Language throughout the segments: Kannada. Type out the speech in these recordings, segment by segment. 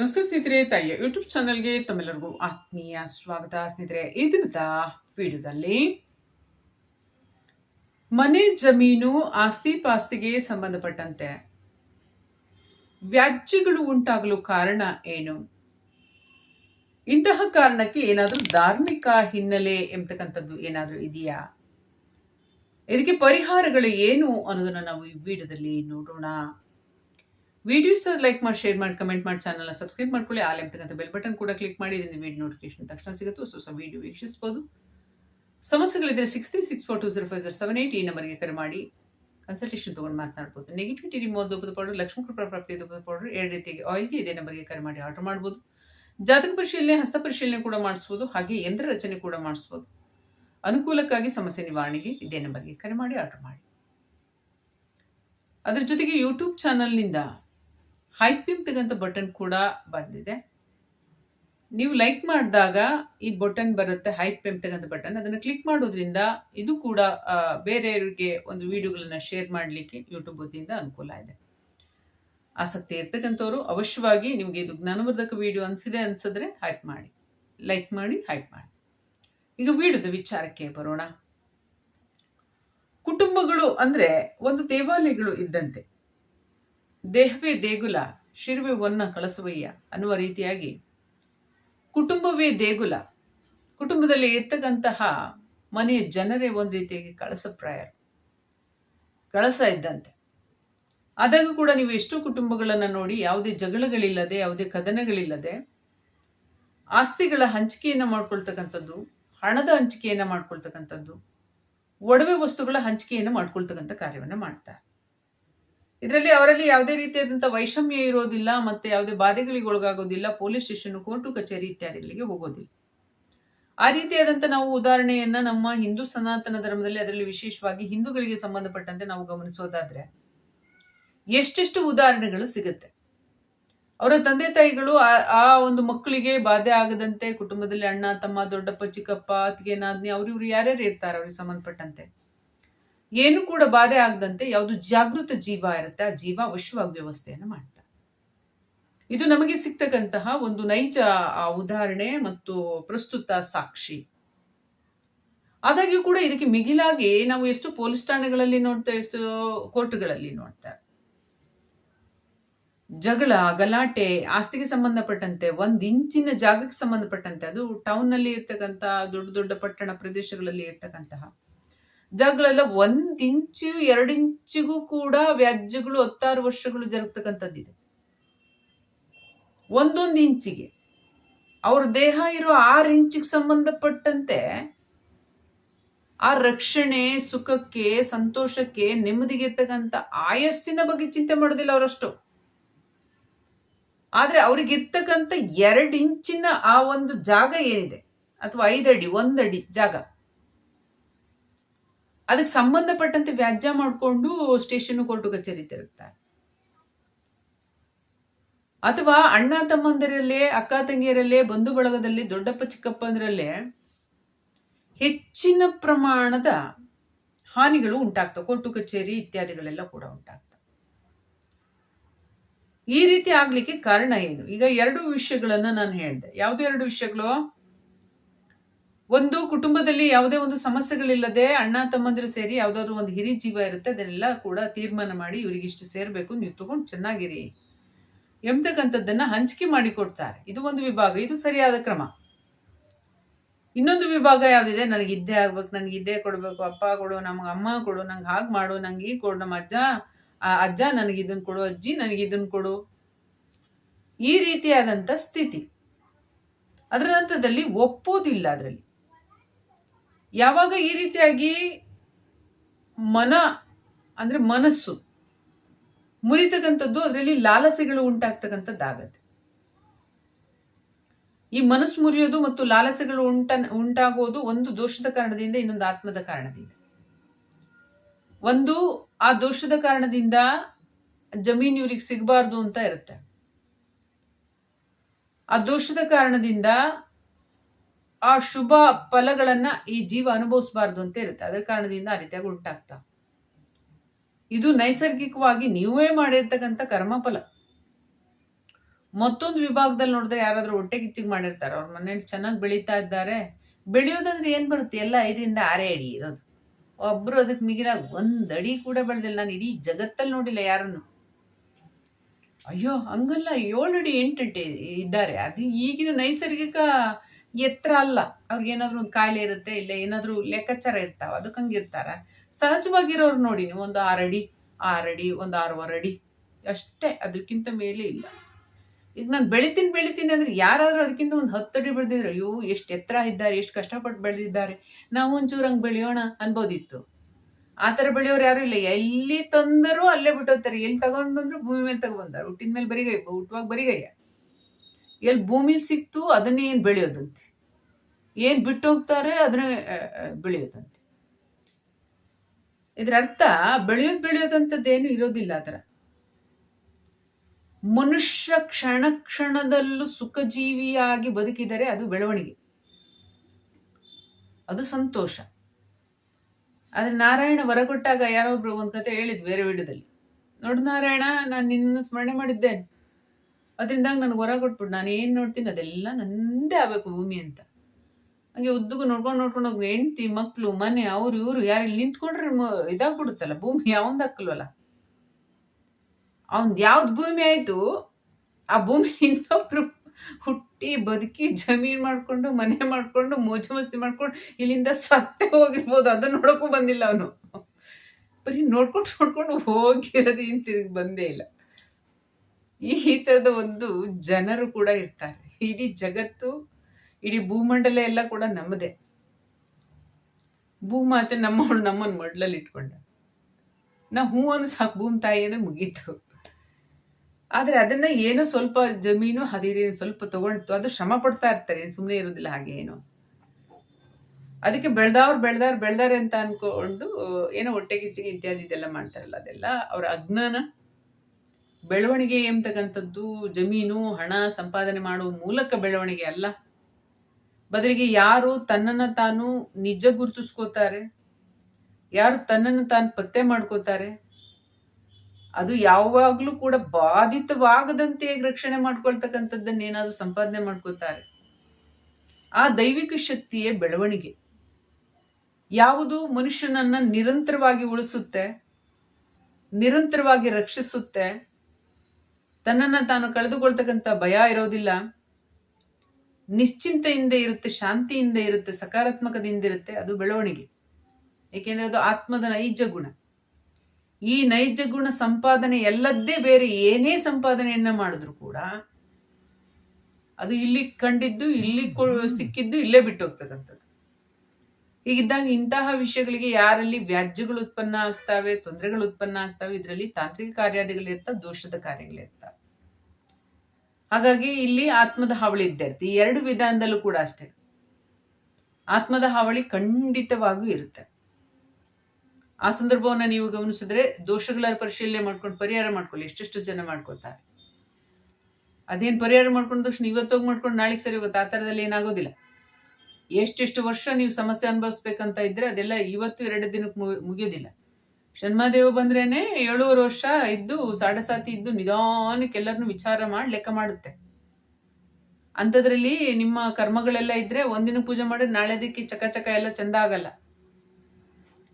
ನಮಸ್ಕಾರ ಸ್ನೇಹಿತರೆ, ತಾಯಿಯ ಯೂಟ್ಯೂಬ್ ಚಾನಲ್ಗೆ ತಮ್ಮೆಲ್ಲರಿಗೂ ಆತ್ಮೀಯ ಸ್ವಾಗತ. ಸ್ನೇಹಿತರೆ, ಈ ದಿನದ ವಿಡಿಯೋದಲ್ಲಿ ಮನೆ ಜಮೀನು ಆಸ್ತಿ ಪಾಸ್ತಿಗೆ ಸಂಬಂಧಪಟ್ಟಂತೆ ವ್ಯಾಜ್ಯಗಳು ಉಂಟಾಗಲು ಕಾರಣ ಏನು? ಇಂತಹ ಕಾರಣಕ್ಕೆ ಏನಾದರೂ ಧಾರ್ಮಿಕ ಹಿನ್ನೆಲೆ ಎಂಬತಕ್ಕಂಥದ್ದು ಏನಾದರೂ ಇದೆಯಾ? ಇದಕ್ಕೆ ಪರಿಹಾರಗಳು ಏನು ಅನ್ನೋದನ್ನ ನಾವು ಈ ವಿಡಿಯೋದಲ್ಲಿ ನೋಡೋಣ. ವಿಡಿಯೋಸ್ ಲೈಕ್ ಮಾಡಿ ಶೇರ್ ಮಾಡಿ ಕಮೆಂಟ್ ಮಾಡಿ ಚಾನಲ್ನ ಸಬ್ಸ್ಕ್ರೈಬ್ ಮಾಡ್ಕೊಳ್ಳಿ. ಆಲ್ ಎಂತಕ್ಕಂಥ ಬೆಲ್ ಬಟನ್ ಕೂಡ ಕ್ಲಿಕ್ ಮಾಡಿ, ಇದರಿಂದ ವಿಡಿಯೋ ನೋಟಿಫಿಕೇಶನ್ ತಕ್ಷಣ ಸಿಗುತ್ತೆ. ಹೊಸ ವಿಡಿಯೋ ವೀಕ್ಷಿಸಬಹುದು ಸಮಸ್ಯೆಗಳಿದ್ರೆ six three six four two zero five zero seven eight ಈ ನಂಬರ್ಗೆ ಕರೆ ಮಾಡಿ. ಕನ್ಸಲ್ಟೇಷನ್ ತೊಗೊಂಡು ಮಾತನಾಡ್ಬೋದು. ನೆಗೆಟಿವಿಟಿ ರಿಮೂವ್ ದೊಬ್ಬದ ಪೌಡರ್ ಲಕ್ಷ್ಮೀ ಕೃಪಾ ಪ್ರಾಪ್ತಿ ಪೌಡರ್ ಎರಡು ರೀತಿಯಾಗಿ ಆಯಿಲ್ಗೆ ಇದೇ ನಂಬರ್ಗೆ ಕರೆ ಮಾಡಿ ಆರ್ಡರ್ ಮಾಡ್ಬೋದು. ಜಾತಕ ಪರಿಶೀಲನೆ, ಹಸ್ತ ಪರಿಶೀಲನೆ ಕೂಡ ಮಾಡಿಸ್ಬೋದು. ಹಾಗೆ ಯಂತ್ರ ರಚನೆ ಕೂಡ ಮಾಡಿಸ್ಬೋದು. ಅನುಕೂಲಕ್ಕಾಗಿ ಸಮಸ್ಯೆ ನಿವಾರಣೆಗೆ ಇದೇ ನಂಬರ್ಗೆ ಕರೆ ಮಾಡಿ ಆರ್ಡರ್ ಮಾಡಿ. ಅದರ ಜೊತೆಗೆ ಯೂಟ್ಯೂಬ್ ಚಾನಲ್ನಿಂದ ಹೈಪಿಂಪ್ ತೆಗಂತ ಬಟನ್ ಕೂಡ ಬಂದಿದೆ. ನೀವು ಲೈಕ್ ಮಾಡಿದಾಗ ಈ ಬಟನ್ ಬರುತ್ತೆ ಹೈಪ್ ತೆಗಂತ ಬಟನ್. ಅದನ್ನು ಕ್ಲಿಕ್ ಮಾಡೋದ್ರಿಂದ ಇದು ಕೂಡ ಬೇರೆಯವರಿಗೆ ಒಂದು ವಿಡಿಯೋಗಳನ್ನು ಶೇರ್ ಮಾಡಲಿಕ್ಕೆ ಯೂಟ್ಯೂಬ್ ವತಿಯಿಂದ ಅನುಕೂಲ ಇದೆ. ಆಸಕ್ತಿ ಇರ್ತಕ್ಕಂಥವ್ರು ಅವಶ್ಯವಾಗಿ ನಿಮಗೆ ಇದು ಜ್ಞಾನವರ್ಧಕ ವಿಡಿಯೋ ಅನಿಸಿದೆ ಅನಿಸಿದ್ರೆ ಹೈಪ್ ಮಾಡಿ. ಲೈಕ್ ಮಾಡಿ ಹೈಪ್ ಮಾಡಿ. ಈಗ ವಿಡಿಯೋದ ವಿಚಾರಕ್ಕೆ ಬರೋಣ. ಕುಟುಂಬಗಳು ಅಂದರೆ ಒಂದು ದೇವಾಲಯಗಳು ಇದ್ದಂತೆ. ದೇಹವೇ ದೇಗುಲ, ಶಿರುವೆ ಒನ್ನ ಕಳಸುವಯ್ಯ ಅನ್ನುವ ರೀತಿಯಾಗಿ ಕುಟುಂಬವೇ ದೇಗುಲ. ಕುಟುಂಬದಲ್ಲಿ ಇರ್ತಕ್ಕಂತಹ ಮನೆಯ ಜನರೇ ಒಂದು ರೀತಿಯಾಗಿ ಕಳಸಪ್ರಾಯ ಕಳಸ ಇದ್ದಂತೆ. ಆದಾಗ ಕೂಡ ನೀವು ಎಷ್ಟೋ ಕುಟುಂಬಗಳನ್ನು ನೋಡಿ ಯಾವುದೇ ಜಗಳಗಳಿಲ್ಲದೆ, ಯಾವುದೇ ಕದನಗಳಿಲ್ಲದೆ ಆಸ್ತಿಗಳ ಹಂಚಿಕೆಯನ್ನು ಮಾಡ್ಕೊಳ್ತಕ್ಕಂಥದ್ದು, ಹಣದ ಹಂಚಿಕೆಯನ್ನು ಮಾಡ್ಕೊಳ್ತಕ್ಕಂಥದ್ದು, ಒಡವೆ ವಸ್ತುಗಳ ಹಂಚಿಕೆಯನ್ನು ಮಾಡ್ಕೊಳ್ತಕ್ಕಂಥ ಕಾರ್ಯವನ್ನು ಮಾಡ್ತಾರೆ. ಇದರಲ್ಲಿ ಅವರಲ್ಲಿ ಯಾವುದೇ ರೀತಿಯಾದಂಥ ವೈಷಮ್ಯ ಇರೋದಿಲ್ಲ ಮತ್ತೆ ಯಾವುದೇ ಬಾಧೆಗಳಿಗೆ ಒಳಗಾಗೋದಿಲ್ಲ, ಪೊಲೀಸ್ ಸ್ಟೇಷನ್, ಕೋರ್ಟು ಕಚೇರಿ ಇತ್ಯಾದಿಗಳಿಗೆ ಹೋಗೋದಿಲ್ಲ. ಆ ರೀತಿಯಾದಂಥ ನಾವು ಉದಾಹರಣೆಯನ್ನ ನಮ್ಮ ಹಿಂದೂ ಸನಾತನ ಧರ್ಮದಲ್ಲಿ ಅದರಲ್ಲಿ ವಿಶೇಷವಾಗಿ ಹಿಂದೂಗಳಿಗೆ ಸಂಬಂಧಪಟ್ಟಂತೆ ನಾವು ಗಮನಿಸೋದಾದ್ರೆ, ಎಷ್ಟೆಷ್ಟು ಉದಾಹರಣೆಗಳು ಸಿಗುತ್ತೆ. ಅವರ ತಂದೆ ತಾಯಿಗಳು ಆ- ಒಂದು ಮಕ್ಕಳಿಗೆ ಬಾಧೆ ಆಗದಂತೆ, ಕುಟುಂಬದಲ್ಲಿ ಅಣ್ಣ, ತಮ್ಮ, ದೊಡ್ಡಪ್ಪ, ಚಿಕ್ಕಪ್ಪ, ಅತ್ತಿಗೆ, ನಾದ್ನಿ ಅವ್ರು ಇವ್ರು ಯಾರ್ಯಾರು ಇರ್ತಾರೆ ಅವ್ರಿಗೆ ಸಂಬಂಧಪಟ್ಟಂತೆ. ಏನು ಕೂಡ ಬಾಧೆ ಆಗದಂತೆ ಯಾವುದು ಜಾಗೃತ ಜೀವ ಇರುತ್ತೆ, ಆ ಜೀವ ಅವಶ್ಯವಾಗಿ ವ್ಯವಸ್ಥೆಯನ್ನು ಮಾಡ್ತಾರೆ ಇದು ನಮಗೆ ಸಿಗ್ತಕ್ಕಂತಹ ಒಂದು ನೈಜ ಉದಾಹರಣೆ ಮತ್ತು ಪ್ರಸ್ತುತ ಸಾಕ್ಷಿ. ಆದಾಗ್ಯೂ ಕೂಡ ಇದಕ್ಕೆ ಮಿಗಿಲಾಗಿ ನಾವು ಎಷ್ಟು ಪೊಲೀಸ್ ಠಾಣೆಗಳಲ್ಲಿ ನೋಡ್ತಾ, ಎಷ್ಟು ಕೋರ್ಟ್ಗಳಲ್ಲಿ ನೋಡ್ತಾ. ಜಗಳ, ಗಲಾಟೆ ಆಸ್ತಿಗೆ ಸಂಬಂಧಪಟ್ಟಂತೆ, ಒಂದ್ ಇಂಚಿನ ಜಾಗಕ್ಕೆ ಸಂಬಂಧಪಟ್ಟಂತೆ, ಅದು ಟೌನ್ನಲ್ಲಿ ಇರ್ತಕ್ಕಂತ ದೊಡ್ಡ ದೊಡ್ಡ ಪಟ್ಟಣ ಪ್ರದೇಶಗಳಲ್ಲಿ ಇರ್ತಕ್ಕಂತಹ ಜಾಗಗಳೆಲ್ಲ ಒಂದ್ ಇಂಚು, ಎರಡು ಇಂಚಿಗೂ ಕೂಡ ವ್ಯಾಜ್ಯಗಳು ಹತ್ತಾರು ವರ್ಷಗಳು ಜರುಗ್ತಕ್ಕಂಥದ್ದಿದೆ. ಒಂದೊಂದು ಇಂಚಿಗೆ. ಅವ್ರ ದೇಹ ಇರೋ ಆರು ಇಂಚಿಗೆ ಸಂಬಂಧಪಟ್ಟಂತೆ ಆ ರಕ್ಷಣೆ, ಸುಖಕ್ಕೆ, ಸಂತೋಷಕ್ಕೆ, ನೆಮ್ಮದಿಗೆ ಇರ್ತಕ್ಕಂಥ ಆಯಸ್ಸಿನ ಬಗ್ಗೆ ಚಿಂತೆ ಮಾಡೋದಿಲ್ಲ ಅವರಷ್ಟು. ಆದರೆ ಅವ್ರಿಗಿರ್ತಕ್ಕಂಥ ಎರಡು ಇಂಚಿನ ಆ ಒಂದು ಜಾಗ ಏನಿದೆ? ಅಥವಾ ಐದಡಿ ಒಂದಡಿ ಜಾಗ. ಅದಕ್ಕೆ ಸಂಬಂಧಪಟ್ಟಂತೆ ವ್ಯಾಜ್ಯ ಮಾಡಿಕೊಂಡು ಸ್ಟೇಷನ್ ಕೋರ್ಟು ಕಚೇರಿ ತಿರುಗ್ತಾರೆ. ಅಥವಾ ಅಣ್ಣ ತಮ್ಮಂದಿರಲ್ಲೇ, ಅಕ್ಕ ತಂಗಿಯರಲ್ಲೇ, ಬಂಧು ಬಳಗದಲ್ಲಿ, ದೊಡ್ಡಪ್ಪ ಚಿಕ್ಕಪ್ಪಂದಿರಲ್ಲೇ ಹೆಚ್ಚಿನ ಪ್ರಮಾಣದ ಹಾನಿಗಳು ಉಂಟಾಗ್ತವೆ. ಕೋರ್ಟು ಕಚೇರಿ ಇತ್ಯಾದಿಗಳೆಲ್ಲ ಕೂಡ ಉಂಟಾಗ್ತವೆ. ಈ ರೀತಿ ಆಗ್ಲಿಕ್ಕೆ ಕಾರಣ ಏನು? ಈಗ ಎರಡು ವಿಷಯಗಳನ್ನ ನಾನು ಹೇಳಿದೆ. ಯಾವ್ದು ಎರಡು ವಿಷಯಗಳು? ಒಂದು ಕುಟುಂಬದಲ್ಲಿ ಯಾವುದೇ ಒಂದು ಸಮಸ್ಯೆಗಳಿಲ್ಲದೆ ಅಣ್ಣ, ತಮ್ಮಂದಿರು ಸೇರಿ ಯಾವ್ದಾದ್ರು ಒಂದು ಹಿರಿ ಜೀವ ಇರುತ್ತೆ, ಅದನ್ನೆಲ್ಲ ಕೂಡ ತೀರ್ಮಾನ ಮಾಡಿ ಇವರಿಗೆ ಇಷ್ಟು ಸೇರ್ಬೇಕು, ನೀವು ತಗೊಂಡು ಚೆನ್ನಾಗಿರಿ. ಎಂಬತಕ್ಕಂಥದ್ದನ್ನ ಹಂಚಿಕೆ ಮಾಡಿ ಕೊಡ್ತಾರೆ ಇದು ಒಂದು ವಿಭಾಗ, ಇದು ಸರಿಯಾದ ಕ್ರಮ. ಇನ್ನೊಂದು ವಿಭಾಗ ಯಾವ್ದಿದೆ? ನನಗೆ ಇದ್ದೇ ಆಗ್ಬೇಕು ನನಗೆ ಇದ್ದೇ ಕೊಡ್ಬೇಕು, ಅಪ್ಪ ಕೊಡು, ನಮ್ಗೆ ಅಮ್ಮ ಕೊಡು, ನಂಗೆ ಹಾಗೆ ಮಾಡು, ನಂಗೆ ಈ ಕೊಡು, ನಮ್ಮ ಅಜ್ಜ ಅಜ್ಜ ನನಗೆ ಇದನ್ನ ಕೊಡು, ಅಜ್ಜಿ ನನಗೆ ಇದನ್ನು ಕೊಡು. ಈ ರೀತಿಯಾದಂಥ ಸ್ಥಿತಿ. ಅದರ ನಂತರದಲ್ಲಿ ಒಪ್ಪೋದಿಲ್ಲ ಅದರಲ್ಲಿ. ಯಾವಾಗ ಈ ರೀತಿಯಾಗಿ ಮನ, ಅಂದ್ರೆ ಮನಸ್ಸು ಮುರಿತಕ್ಕಂಥದ್ದು, ಅದರಲ್ಲಿ ಲಾಲಸೆಗಳು ಉಂಟಾಗ್ತಕ್ಕಂಥದ್ದಾಗತ್ತೆ. ಈ ಮನಸ್ಸು ಮುರಿಯೋದು ಮತ್ತು ಲಾಲಸೆಗಳು ಉಂಟ, ಉಂಟಾಗೋದು ಒಂದು ದೋಷದ ಕಾರಣದಿಂದ, ಇನ್ನೊಂದು ಆತ್ಮದ ಕಾರಣದಿಂದ. ಒಂದು, ಆ ದೋಷದ ಕಾರಣದಿಂದ ಜಮೀನು ಇವ್ರಿಗೆ ಸಿಗಬಾರ್ದು ಅಂತ ಇರುತ್ತೆ. ಆ ದೋಷದ ಕಾರಣದಿಂದ ಆ ಶುಭ ಫಲಗಳನ್ನ ಈ ಜೀವ ಅನುಭವಿಸಬಾರ್ದು ಅಂತ ಇರುತ್ತೆ. ಅದರ ಕಾರಣದಿಂದ ಆ ರೀತಿಯಾಗಿ ಉಂಟಾಗ್ತಾ. ಇದು ನೈಸರ್ಗಿಕವಾಗಿ ನೀವೇ ಮಾಡಿರ್ತಕ್ಕಂಥ ಕರ್ಮಫಲ. ಮತ್ತೊಂದು ವಿಭಾಗದಲ್ಲಿ ನೋಡಿದ್ರೆ ಯಾರಾದರೂ ಹೊಟ್ಟೆ ಕಿಚ್ಚಿಗೆ ಮಾಡಿರ್ತಾರೆ. ಅವ್ರ ಮನೇಲಿ ಚೆನ್ನಾಗಿ ಬೆಳೀತಾ ಇದ್ದಾರೆ. ಬೆಳೆಯೋದಂದ್ರೆ ಏನು ಬರುತ್ತೆ? ಎಲ್ಲ ಐದರಿಂದ ಆರೇ ಅಡಿ ಇರೋದು. ಒಬ್ರು ಅದಕ್ಕೆ ಮಿಗಿಲ ಒಂದ್ ಅಡಿ ಕೂಡ ಬೆಳೆದಿಲ್ಲ. ನಾನು ಇಡೀ ಜಗತ್ತಲ್ಲಿ ನೋಡಿಲ್ಲ ಯಾರನ್ನು. ಅಯ್ಯೋ, ಹಂಗಲ್ಲ. ಏಳು ಅಡಿ ಎಂಟು ಇದ್ದಾರೆ. ಅದು ಈಗಿನ ನೈಸರ್ಗಿಕ ಎತ್ತರ ಅಲ್ಲ. ಅವ್ರಿಗೇನಾದ್ರೂ ಒಂದು ಕಾಯಿಲೆ ಇರುತ್ತೆ, ಇಲ್ಲ ಏನಾದರೂ ಲೆಕ್ಕಾಚಾರ ಇರ್ತಾವ ಅದಕ್ಕೆ ಹಂಗಿರ್ತಾರ ಸಹಜವಾಗಿರೋರು ನೋಡಿ ನೀವು, ಒಂದು ಆರಡಿ ಅಡಿ ಒಂದು ಆರೂವರೆ ಅಡಿ, ಅಷ್ಟೇ, ಅದಕ್ಕಿಂತ ಮೇಲೆ ಇಲ್ಲ. ಈಗ ನಾನು ಬೆಳಿತೀನಿ ಬೆಳಿತೀನಿ ಅಂದ್ರೆ ಯಾರಾದ್ರೂ ಅದಕ್ಕಿಂತ ಒಂದು ಹತ್ತು ಅಡಿ ಬೆಳೆದಿದ್ರು, ಅಯ್ಯೋ, ಎಷ್ಟು ಎತ್ತರ ಇದ್ದಾರೆ, ಎಷ್ಟು ಕಷ್ಟಪಟ್ಟು ಬೆಳೆದಿದ್ದಾರೆ, ನಾವು ಒಂಚೂರು ಹಂಗೆ ಬೆಳೆಯೋಣ ಅನ್ಬೋದಿತ್ತು. ಆ ಥರ ಬೆಳೆಯೋರು ಯಾರು ಇಲ್ಲ. ಎಲ್ಲಿ ತಂದರೂ ಅಲ್ಲೇ ಬಿಟ್ಟೋಗ್ತಾರೆ. ಎಲ್ಲಿ ತಗೊಂಡ್ ಬಂದರೂ ಭೂಮಿ ಮೇಲೆ ತಗೊಂಡ್ಬಂದಾರೆ ಹುಟ್ಟಿದ ಮೇಲೆ ಬರಿಗೈ ಹುಟ್ಟುವಾಗ ಬರಿಗಯ್ಯ ಎಲ್ಲಿ ಭೂಮಿಲಿ ಸಿಕ್ತು, ಅದನ್ನೇ ಏನು ಬೆಳೆಯೋದಂತೆ? ಏನು ಬಿಟ್ಟು ಹೋಗ್ತಾರೆ ಅದನ್ನೇ ಬೆಳೆಯೋದಂತೆ? ಇದರ ಅರ್ಥ, ಬೆಳೆಯೋದು ಬೆಳೆಯೋದಂಥದ್ದೇನು ಇರೋದಿಲ್ಲ ಅದರ. ಮನುಷ್ಯ ಕ್ಷಣ ಕ್ಷಣದಲ್ಲೂ ಸುಖಜೀವಿಯಾಗಿ ಬದುಕಿದರೆ ಅದು ಬೆಳವಣಿಗೆ. ಅದು ಸಂತೋಷ. ಆದ್ರೆ ನಾರಾಯಣ ಹೊರಗೊಟ್ಟಾಗ ಯಾರೊಬ್ರು ಒಂದು ಕತೆ ಹೇಳಿದ್ ಬೇರೆ ವಿಡಿಯೋದಲ್ಲಿ. ನೋಡು ನಾರಾಯಣ, ನಾನು ನಿನ್ನ ಸ್ಮರಣೆ ಮಾಡಿದ್ದೇನೆ. ಅದರಿಂದ ನನಗೆ ಹೊರ ಕೊಟ್ಬಿಟ್ಟು ನಾನು ಏನು ನೋಡ್ತೀನಿ ಅದೆಲ್ಲ ನಂದೇ ಆಗ್ಬೇಕು ಭೂಮಿ ಅಂತ. ಹಂಗೆ ಉದ್ದಗೂ ನೋಡ್ಕೊಂಡು ನೋಡ್ಕೊಂಡು ಹೋಗಿ ಹೆಂಡ್ತಿ ಮಕ್ಕಳು ಮನೆ, ಅವ್ರು, ಇವರು, ಯಾರು ಇಲ್ಲಿ ನಿಂತ್ಕೊಂಡ್ರೆ ಇದಾಗ್ಬಿಡುತ್ತಲ್ಲ ಭೂಮಿ, ಯಾವಂದ್ ಹಾಕಲ್ವಲ್ಲ ಅವನ್ ಯಾವ್ದು ಭೂಮಿ ಆಯಿತು, ಆ ಭೂಮಿ ಇನ್ನೊಬ್ರು ಹುಟ್ಟಿ ಬದುಕಿ ಜಮೀನ್ ಮಾಡ್ಕೊಂಡು, ಮನೆ ಮಾಡ್ಕೊಂಡು, ಮೋಜು ಮಸ್ತಿ ಮಾಡ್ಕೊಂಡು ಇಲ್ಲಿಂದ ಸತ್ತೆ ಹೋಗಿರ್ಬೋದು ಅದನ್ನ ನೋಡೋಕ್ಕೂ ಬಂದಿಲ್ಲ ಅವನು. ಬರೀ ನೋಡ್ಕೊಂಡು ನೋಡ್ಕೊಂಡು ಹೋಗಿರೋದು ಏನು ತಿರುಗಿ ಬಂದೇ ಇಲ್ಲ. ಈ ಥರದ ಒಂದು ಜನರು ಕೂಡ ಇರ್ತಾರೆ. ಇಡೀ ಜಗತ್ತು, ಇಡೀ ಭೂಮಂಡಲ ಎಲ್ಲ ಕೂಡ ನಮ್ಮದೇ. ಭೂಮಾತೆ ನಮ್ಮವಳು ನಮ್ಮನ್ನು ಮಡ್ಲಲ್ಲಿ ಇಟ್ಕೊಂಡ. ನಾ ಹೂ ಒಂದು ಸಾಕು, ಭೂಮಿ ತಾಯಿ ಅಂದ್ರೆ ಮುಗೀತು. ಆದ್ರೆ ಅದನ್ನ ಏನೋ ಸ್ವಲ್ಪ ಜಮೀನು ಹದಿರೇನು ಸ್ವಲ್ಪ ತಗೊಂಡ್ತು ಅದು ಶ್ರಮ ಪಡ್ತಾ ಇರ್ತಾರೆ. ಸುಮ್ಮನೆ ಇರೋದಿಲ್ಲ ಹಾಗೆ ಏನು. ಅದಕ್ಕೆ ಬೆಳ್ದವ್ರು ಬೆಳ್ದಾರ್, ಬೆಳ್ದಾರೆ ಅಂತ ಅನ್ಕೊಂಡು ಏನೋ ಹೊಟ್ಟೆ ಕಿಚ್ಚಿಗೆ ಇತ್ಯಾದಿ ಇದೆಲ್ಲ ಮಾಡ್ತಾರಲ್ಲ ಅದೆಲ್ಲ. ಅವರ ಅಜ್ಞಾನ ಬೆಳವಣಿಗೆ ಎಂಬತಕ್ಕಂಥದ್ದು ಜಮೀನು, ಹಣ ಸಂಪಾದನೆ ಮಾಡುವ ಮೂಲಕ ಬೆಳವಣಿಗೆ ಅಲ್ಲ. ಬದಲಿಗೆ ಯಾರು ತನ್ನನ್ನು ತಾನು ನಿಜ ಗುರುತಿಸ್ಕೋತಾರೆ? ಯಾರು ತನ್ನನ್ನು ತಾನು ಪತ್ತೆ ಮಾಡ್ಕೋತಾರೆ? ಅದು ಯಾವಾಗಲೂ ಕೂಡ ಬಾಧಿತವಾಗದಂತೆ ರಕ್ಷಣೆ ಮಾಡ್ಕೊಳ್ತಕ್ಕಂಥದ್ದನ್ನ ಏನಾದ್ರು ಸಂಪಾದನೆ ಮಾಡ್ಕೋತಾರೆ. ಆ ದೈವಿಕ ಶಕ್ತಿಯೇ ಬೆಳವಣಿಗೆ. ಯಾವುದು ಮನುಷ್ಯನನ್ನ ನಿರಂತರವಾಗಿ ಉಳಿಸುತ್ತೆ, ನಿರಂತರವಾಗಿ ರಕ್ಷಿಸುತ್ತೆ ತನ್ನನ್ನ ತಾನು ಕಳೆದುಕೊಳ್ತಕ್ಕಂಥ ಭಯ ಇರೋದಿಲ್ಲ. ನಿಶ್ಚಿಂತೆಯಿಂದ ಇರುತ್ತೆ, ಶಾಂತಿಯಿಂದ ಇರುತ್ತೆ, ಸಕಾರಾತ್ಮಕದಿಂದ ಇರುತ್ತೆ, ಅದು ಬೆಳವಣಿಗೆ. ಏಕೆಂದರೆ ಅದು ಆತ್ಮದ ನೈಜ ಗುಣ. ಈ ನೈಜ ಗುಣ ಸಂಪಾದನೆ ಎಲ್ಲದ್ದೇ ಬೇರೆ ಏನೇ ಸಂಪಾದನೆಯನ್ನ ಮಾಡಿದ್ರು ಕೂಡ ಅದು ಇಲ್ಲಿ ಕಂಡಿದ್ದು, ಇಲ್ಲಿ ಸಿಕ್ಕಿದ್ದು, ಇಲ್ಲೇ ಬಿಟ್ಟು ಹೋಗ್ತಕ್ಕಂಥದ್ದು ಹೀಗಿದ್ದಾಗ ಇಂತಹ ವಿಷಯಗಳಿಗೆ ಯಾರಲ್ಲಿ ವ್ಯಾಜ್ಯಗಳು ಉತ್ಪನ್ನ ಆಗ್ತವೆ, ತೊಂದರೆಗಳು ಉತ್ಪನ್ನ ಆಗ್ತವೆ, ಇದರಲ್ಲಿ ತಾಂತ್ರಿಕ ಕಾರ್ಯಾದಿಗಳಿರ್ತಾವೆ ದೋಷದ ಕಾರ್ಯಗಳಿರ್ತಾವೆ ಹಾಗಾಗಿ ಇಲ್ಲಿ ಆತ್ಮದ ಹಾವಳಿ ಇದ್ದೇ ಈ ಎರಡು ವಿಧಾನದಲ್ಲೂ ಕೂಡ ಅಷ್ಟೇ. ಆತ್ಮದ ಹಾವಳಿ ಖಂಡಿತವಾಗೂ ಇರುತ್ತೆ. ಆ ಸಂದರ್ಭವನ್ನು ನೀವು ಗಮನಿಸಿದ್ರೆ ದೋಷಗಳ ಪರಿಶೀಲನೆ ಮಾಡ್ಕೊಂಡು ಪರಿಹಾರ ಮಾಡ್ಕೊಳ್ಳಿ. ಎಷ್ಟೆಷ್ಟು ಜನ ಮಾಡ್ಕೊತಾರೆ ಅದೇನು ಪರಿಹಾರ ಮಾಡ್ಕೊಂಡು ತಕ್ಷಣ ಇವತ್ತೋಗಿ ಮಾಡ್ಕೊಂಡು ನಾಳೆಗೆ ಸರಿ ಹೋಗುತ್ತೆ. ಆ ಥರದಲ್ಲಿ ಏನಾಗೋದಿಲ್ಲ. ಎಷ್ಟೆಷ್ಟು ವರ್ಷ ನೀವು ಸಮಸ್ಯೆ ಅನುಭವಿಸ್ಬೇಕಂತ ಇದ್ರೆ ಅದೆಲ್ಲ ಇವತ್ತು ಎರಡು ದಿನಕ್ಕೆ ಮುಗಿಯೋದಿಲ್ಲ. ಷಣ್ಮದೇವ ಬಂದ್ರೇನೆ ಏಳುವರೆ ವರ್ಷ ಇದ್ದು, ಸಾಡಸಾತಿ ಇದ್ದು ನಿಧಾನಕ್ಕೆ ಎಲ್ಲರನ್ನು ವಿಚಾರ ಮಾಡಿ ಲೆಕ್ಕ ಮಾಡುತ್ತೆ. ಅಂಥದ್ರಲ್ಲಿ ನಿಮ್ಮ ಕರ್ಮಗಳೆಲ್ಲ ಇದ್ರೆ ಒಂದಿನ ಪೂಜೆ ಮಾಡಿದ್ರೆ ನಾಳೆದಕ್ಕೆ ಚಕ ಚಕ ಎಲ್ಲ ಚಂದ ಆಗಲ್ಲ.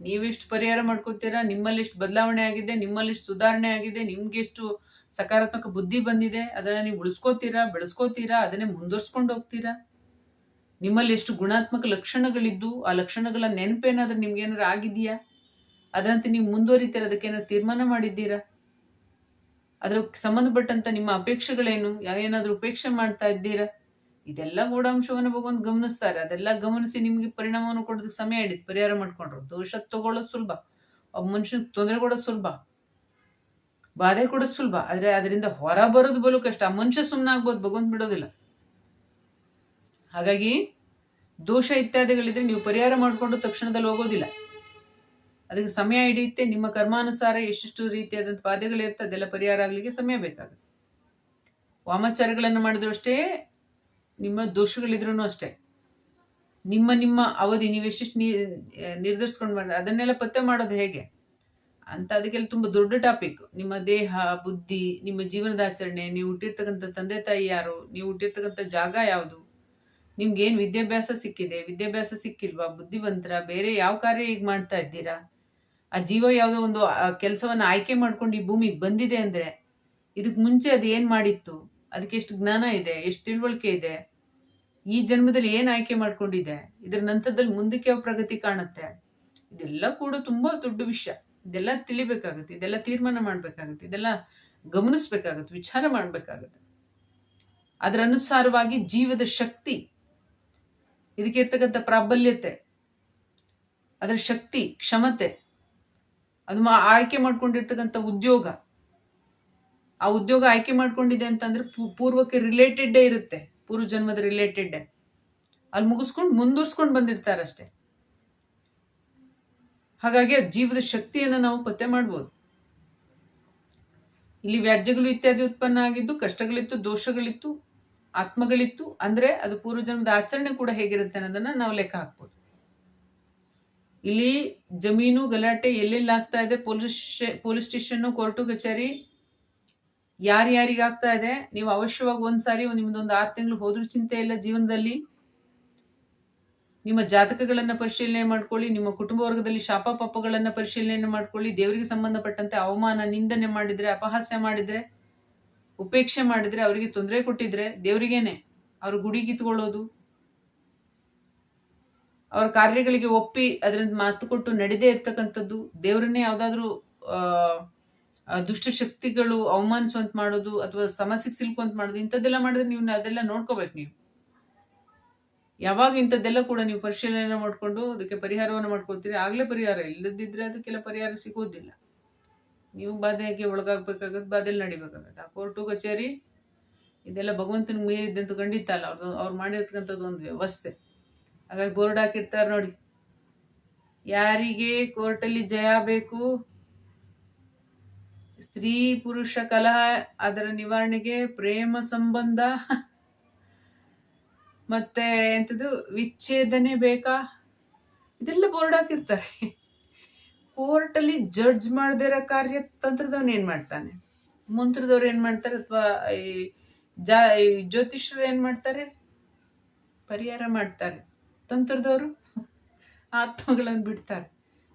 ನೀವೆಷ್ಟು ಪರಿಹಾರ ಮಾಡ್ಕೋತೀರಾ? ನಿಮ್ಮಲ್ಲಿ ಎಷ್ಟು ಬದಲಾವಣೆ ಆಗಿದೆ? ನಿಮ್ಮಲ್ಲಿ ಎಷ್ಟು ಸುಧಾರಣೆ ಆಗಿದೆ? ನಿಮ್ಗೆ ಎಷ್ಟು ಸಕಾರಾತ್ಮಕ ಬುದ್ಧಿ ಬಂದಿದೆ? ಅದನ್ನ ನೀವು ಉಳಿಸ್ಕೋತೀರಾ? ಬೆಳೆಸ್ಕೋತೀರಾ? ಅದನ್ನೇ ಮುಂದುವರ್ಸ್ಕೊಂಡು ಹೋಗ್ತೀರಾ? ನಿಮ್ಮಲ್ಲಿ ಎಷ್ಟು ಗುಣಾತ್ಮಕ ಲಕ್ಷಣಗಳಿದ್ದು, ಆ ಲಕ್ಷಣಗಳ ನೆನಪೇನಾದ್ರೂ ನಿಮ್ಗೆ ಏನಾದ್ರು ಆಗಿದೆಯಾ? ಅದರಂತೆ ನೀವು ಮುಂದುವರಿತೀರಾ ಏನಾದ್ರು ತೀರ್ಮಾನ ಮಾಡಿದ್ದೀರಾ? ಅದರ ಸಂಬಂಧಪಟ್ಟಂತ ನಿಮ್ಮ ಅಪೇಕ್ಷೆಗಳೇನು? ಏನಾದ್ರೂ ಉಪೇಕ್ಷೆ ಮಾಡ್ತಾ ಇದ್ದೀರಾ? ಇದೆಲ್ಲ ಗೂಢಾಂಶವನ್ನು ಭಗವಂತ ಗಮನಿಸ್ತಾರೆ. ಅದೆಲ್ಲ ಗಮನಿಸಿ ನಿಮಗೆ ಪರಿಣಾಮವನ್ನು ಕೊಡೋದಕ್ಕೆ ಸಮಯ ಹಿಡಿದು ಪರಿಹಾರ ಮಾಡ್ಕೊಂಡ್ರು. ದೋಷ ತಗೊಳ್ಳೋದು ಸುಲಭ. ಒಬ್ಬ ಮನುಷ್ಯನಿಗೆ ತೊಂದರೆ ಕೊಡೋದು ಸುಲಭ. ಬಾಧೆ ಕೊಡೋದು ಸುಲಭ. ಆದರೆ ಅದರಿಂದ ಹೊರ ಬರೋದು ಬಲು ಕಷ್ಟ. ಆ ಮನುಷ್ಯ ಸುಮ್ಮನಾಗ್ಬೋದು ಭಗವಂತ ಬಿಡೋದಿಲ್ಲ. ಹಾಗಾಗಿ ದೋಷ ಇತ್ಯಾದಿಗಳಿದ್ರೆ ನೀವು ಪರಿಹಾರ ಮಾಡಿಕೊಂಡು ತಕ್ಷಣದಲ್ಲಿ ಹೋಗೋದಿಲ್ಲ. ಅದಕ್ಕೆ ಸಮಯ ಹಿಡಿಯುತ್ತೆ. ನಿಮ್ಮ ಕರ್ಮಾನುಸಾರ ಎಷ್ಟೆಷ್ಟು ರೀತಿಯಾದಂಥ ಬಾಧೆಗಳಿರುತ್ತೆ, ಅದೆಲ್ಲ ಪರಿಹಾರ ಆಗಲಿಕ್ಕೆ ಸಮಯ ಬೇಕಾಗುತ್ತೆ. ವಾಮಾಚಾರಗಳನ್ನು ಮಾಡಿದ್ರು ಅಷ್ಟೇ, ನಿಮ್ಮ ದೋಷಗಳಿದ್ರೂ ಅಷ್ಟೇ. ನಿಮ್ಮ ನಿಮ್ಮ ಅವಧಿ, ನೀವು ಎಷ್ಟೆಷ್ಟು ನೀ, ನಿರ್ಧರಿಸ್ಕೊಂಡು ಮಾಡಿ, ಅದನ್ನೆಲ್ಲ ಪತ್ತೆ ಮಾಡೋದು ಹೇಗೆ? ಅಂತ ಅದಕ್ಕೆಲ್ಲ ತುಂಬ ದೊಡ್ಡ ಟಾಪಿಕ್. ನಿಮ್ಮ ದೇಹ, ಬುದ್ಧಿ, ನಿಮ್ಮ ಜೀವನದ ಆಚರಣೆ, ನೀವು ಹುಟ್ಟಿರ್ತಕ್ಕಂಥ ತಂದೆ ತಾಯಿ ಯಾರು, ನೀವು ಹುಟ್ಟಿರ್ತಕ್ಕಂಥ ಜಾಗ ಯಾವುದು? ನಿಮ್ಗೆ ಏನು ವಿದ್ಯಾಭ್ಯಾಸ ಸಿಕ್ಕಿದೆ? ವಿದ್ಯಾಭ್ಯಾಸ ಸಿಕ್ಕಿಲ್ವಾ? ಬುದ್ಧಿವಂತರ, ಬೇರೆ ಯಾವ ಕಾರ್ಯ ಈಗ ಮಾಡ್ತಾ ಇದ್ದೀರಾ? ಆ ಜೀವ ಯಾವುದೋ ಒಂದು ಕೆಲಸವನ್ನು ಆಯ್ಕೆ ಮಾಡ್ಕೊಂಡು ಈ ಭೂಮಿಗೆ ಬಂದಿದೆ ಅಂದರೆ ಇದಕ್ಕೆ ಮುಂಚೆ ಅದು ಏನು ಮಾಡಿತ್ತು? ಅದಕ್ಕೆ ಎಷ್ಟು ಜ್ಞಾನ ಇದೆ? ಎಷ್ಟು ತಿಳುವಳಿಕೆ ಇದೆ? ಈ ಜನ್ಮದಲ್ಲಿ ಏನು ಆಯ್ಕೆ ಮಾಡ್ಕೊಂಡಿದೆ? ಇದರ ನಂತರದಲ್ಲಿ ಮುಂದಕ್ಕೆ ಯಾವ ಪ್ರಗತಿ ಕಾಣುತ್ತೆ? ಇದೆಲ್ಲ ಕೂಡ ತುಂಬ ದೊಡ್ಡ ವಿಷಯ. ಇದೆಲ್ಲ ತಿಳಿಬೇಕಾಗುತ್ತೆ. ಇದೆಲ್ಲ ತೀರ್ಮಾನ ಮಾಡಬೇಕಾಗುತ್ತೆ. ಇದೆಲ್ಲ ಗಮನಿಸ್ಬೇಕಾಗುತ್ತೆ. ವಿಚಾರ ಮಾಡಬೇಕಾಗುತ್ತೆ. ಅದರ ಅನುಸಾರವಾಗಿ ಜೀವದ ಶಕ್ತಿ, ಇದಕ್ಕೆ ಇರ್ತಕ್ಕಂಥ ಪ್ರಾಬಲ್ಯತೆ, ಅದರ ಶಕ್ತಿ, ಕ್ಷಮತೆ ಅದು ಮಾ ಆಯ್ಕೆ ಮಾಡ್ಕೊಂಡಿರ್ತಕ್ಕಂಥ ಉದ್ಯೋಗ. ಆ ಉದ್ಯೋಗ ಆಯ್ಕೆ ಮಾಡ್ಕೊಂಡಿದೆ ಅಂತಂದ್ರೆ ಪೂರ್ವಕ್ಕೆ ರಿಲೇಟೆಡ್ ಇರುತ್ತೆ. ಪೂರ್ವ ಜನ್ಮದ ರಿಲೇಟೆಡ್ ಅಲ್ಲಿ ಮುಗಿಸ್ಕೊಂಡು ಮುಂದುವರ್ಸ್ಕೊಂಡು ಬಂದಿರ್ತಾರಷ್ಟೇ ಹಾಗಾಗಿ ಜೀವದ ಶಕ್ತಿಯನ್ನು ನಾವು ಪತ್ತೆ ಮಾಡ್ಬೋದು. ಇಲ್ಲಿ ವ್ಯಾಜ್ಯಗಳು ಇತ್ಯಾದಿ ಉತ್ಪನ್ನ ಆಗಿದ್ದು, ಕಷ್ಟಗಳಿತ್ತು, ದೋಷಗಳಿತ್ತು, ಆತ್ಮಗಳಿತ್ತು. ಅಂದ್ರೆ ಅದು ಪೂರ್ವಜನ್ಮದ ಆಚರಣೆ ಕೂಡ ಹೇಗಿರುತ್ತೆ ಅನ್ನೋದನ್ನ ನಾವು ಲೆಕ್ಕ ಹಾಕ್ಬೋದು. ಇಲ್ಲಿ ಜಮೀನು ಗಲಾಟೆ ಎಲ್ಲೆಲ್ಲಿ ಆಗ್ತಾ ಇದೆ? ಪೊಲೀಸ್ ಪೊಲೀಸ್ ಸ್ಟೇಷನ್ ಕೋರ್ಟು, ಕಚೇರಿ ಯಾರ್ಯಾರಿಗೆ ಆಗ್ತಾ ಇದೆ? ನೀವು ಅವಶ್ಯವಾಗಿ ಒಂದ್ಸಾರಿ ನಿಮ್ದೊಂದು ಆರು ತಿಂಗಳು ಹೋದ್ರೂ ಚಿಂತೆ ಇಲ್ಲ ಜೀವನದಲ್ಲಿ. ನಿಮ್ಮ ಜಾತಕಗಳನ್ನು ಪರಿಶೀಲನೆ ಮಾಡ್ಕೊಳ್ಳಿ, ನಿಮ್ಮ ಕುಟುಂಬ ವರ್ಗದಲ್ಲಿ ಶಾಪ ಪಾಪಗಳನ್ನು ಪರಿಶೀಲನೆ ಮಾಡ್ಕೊಳ್ಳಿ, ದೇವರಿಗೆ ಸಂಬಂಧಪಟ್ಟಂತೆ ಅವಮಾನ, ನಿಂದನೆ ಮಾಡಿದ್ರೆ, ಅಪಹಾಸ್ಯ ಮಾಡಿದ್ರೆ, ಉಪೇಕ್ಷೆ ಮಾಡಿದ್ರೆ, ಅವರಿಗೆ ತೊಂದರೆ ಕೊಟ್ಟಿದ್ರೆ ದೇವರಿಗೇನೆ. ಅವ್ರ ಗುಡಿ ಕಿತ್ಕೊಳ್ಳೋದು ಅವ್ರ ಕಾರ್ಯಗಳಿಗೆ ಒಪ್ಪಿ ಅದರಿಂದ ಮಾತು ಕೊಟ್ಟು ನಡೆದೇ ಇರ್ತಕ್ಕಂಥದ್ದು, ದೇವರನ್ನೇ ಯಾವುದಾದ್ರೂ ದುಷ್ಟಶಕ್ತಿಗಳು ಅವಮಾನಿಸುವಂತ ಮಾಡೋದು ಅಥವಾ ಸಮಸ್ಯೆಗೆ ಸಿಲ್ಕುವಂತ ಮಾಡೋದು, ಇಂಥದ್ದೆಲ್ಲ ಮಾಡಿದ್ರೆ ನೀವು ಅದೆಲ್ಲ ನೋಡ್ಕೋಬೇಕು ನೀವು. ಯಾವಾಗ ಇಂಥದ್ದೆಲ್ಲ ಕೂಡ ನೀವು ಪರಿಶೀಲನೆ ಮಾಡಿಕೊಂಡು ಅದಕ್ಕೆ ಪರಿಹಾರವನ್ನು ಮಾಡ್ಕೊತೀರಿ, ಆಗಲೇ ಪರಿಹಾರ ಇಲ್ಲದಿದ್ರೆ ಅದಕ್ಕೆಲ್ಲ ಪರಿಹಾರ ಸಿಗೋದಿಲ್ಲ. ನೀವು ಬಾಧೆಗೆ ಒಳಗಾಗ್ಬೇಕಾಗತ್ತೆ ಬಾಧೆಯಲ್ಲಿ ನಡಿಬೇಕಾಗತ್ತೆ. ಆ ಕೋರ್ಟು, ಕಚೇರಿ, ಇದೆಲ್ಲ ಭಗವಂತನ ಮೀರಿದ್ದಂತೂ ಖಂಡಿತ ಅಲ್ಲ ಅವ್ರದ್ದು ಅವ್ರು ಮಾಡಿರ್ತಕ್ಕಂಥದ್ದು ಒಂದು ವ್ಯವಸ್ಥೆ. ಹಾಗಾಗಿ ಬೋರ್ಡ್ ಹಾಕಿರ್ತಾರೆ ನೋಡಿ. ಯಾರಿಗೆ ಕೋರ್ಟಲ್ಲಿ ಜಯ ಬೇಕು? ಸ್ತ್ರೀ ಪುರುಷ ಕಲಹ, ಅದರ ನಿವಾರಣೆಗೆ ಪ್ರೇಮ ಸಂಬಂಧ. ಮತ್ತೆ ಎಂಥದ್ದು ವಿಚ್ಛೇದನೆ ಬೇಕಾ? ಇದೆಲ್ಲ ಬೋರ್ಡ್ ಹಾಕಿರ್ತಾರೆ. ಕೋರ್ಟಲ್ಲಿ ಜಡ್ಜ್ ಮಾಡದೇ ಇರೋ ಕಾರ್ಯ ಏನು ಮಾಡ್ತಾನೆ? ಮಂತ್ರದವ್ರು ಏನು ಮಾಡ್ತಾರೆ? ಅಥವಾ ಈ ಜಾ ಏನ್ ಮಾಡ್ತಾರೆ? ಪರಿಹಾರ ಮಾಡ್ತಾರೆ. ತಂತ್ರದವರು? ಆತ್ಮಗಳನ್ನು ಬಿಡ್ತಾರೆ.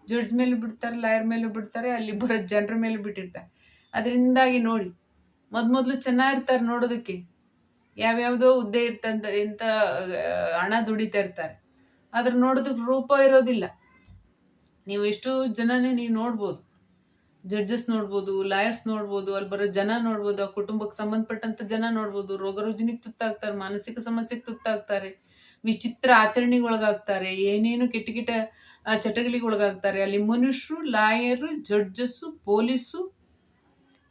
ಜಡ್ಜ್ ಮೇಲೆ ಬಿಡ್ತಾರೆ ಲಾಯರ್ ಮೇಲೂ ಬಿಡ್ತಾರೆ, ಅಲ್ಲಿ ಬರೋ ಜನರ ಮೇಲೆ ಬಿಟ್ಟಿರ್ತಾರೆ. ಅದರಿಂದಾಗಿ ನೋಡಿ ಮೊದಲು ಚೆನ್ನಾಗಿರ್ತಾರೆ ನೋಡೋದಕ್ಕೆ. ಯಾವ್ಯಾವುದೋ ಹುದ್ದೆ ಇರ್ತಂತ ಎಂಥ ಹಣ ದುಡಿತಾ ಇರ್ತಾರೆ. ಆದ್ರೆ ನೋಡೋದಕ್ಕೆ ರೂಪ ಇರೋದಿಲ್ಲ. ನೀವು ಎಷ್ಟು ಜನನೇ ನೀವು ನೋಡ್ಬೋದು. ಜಡ್ಜಸ್ ನೋಡ್ಬೋದು ಲಾಯರ್ಸ್ ನೋಡ್ಬೋದು, ಅಲ್ಲಿ ಬರೋ ಜನ ನೋಡ್ಬೋದು, ಆ ಕುಟುಂಬಕ್ಕೆ ಸಂಬಂಧಪಟ್ಟಂತ ಜನ ನೋಡ್ಬೋದು. ರೋಗ ರುಜಿನಿಗೆ ತುತ್ತಾಗ್ತಾರೆ, ಮಾನಸಿಕ ಸಮಸ್ಯೆಗೆ ತುತ್ತಾಗ್ತಾರೆ. ವಿಚಿತ್ರ ಆಚರಣೆಗೆ ಒಳಗಾಗ್ತಾರೆ ಏನೇನು ಕೆಟ್ಟ ಕೆಟ್ಟ ಚಟಗಳಿಗೆ ಒಳಗಾಗ್ತಾರೆ ಅಲ್ಲಿ ಮನುಷ್ಯರು, ಲಾಯರು, ಜಡ್ಜಸ್ಸು, ಪೊಲೀಸು,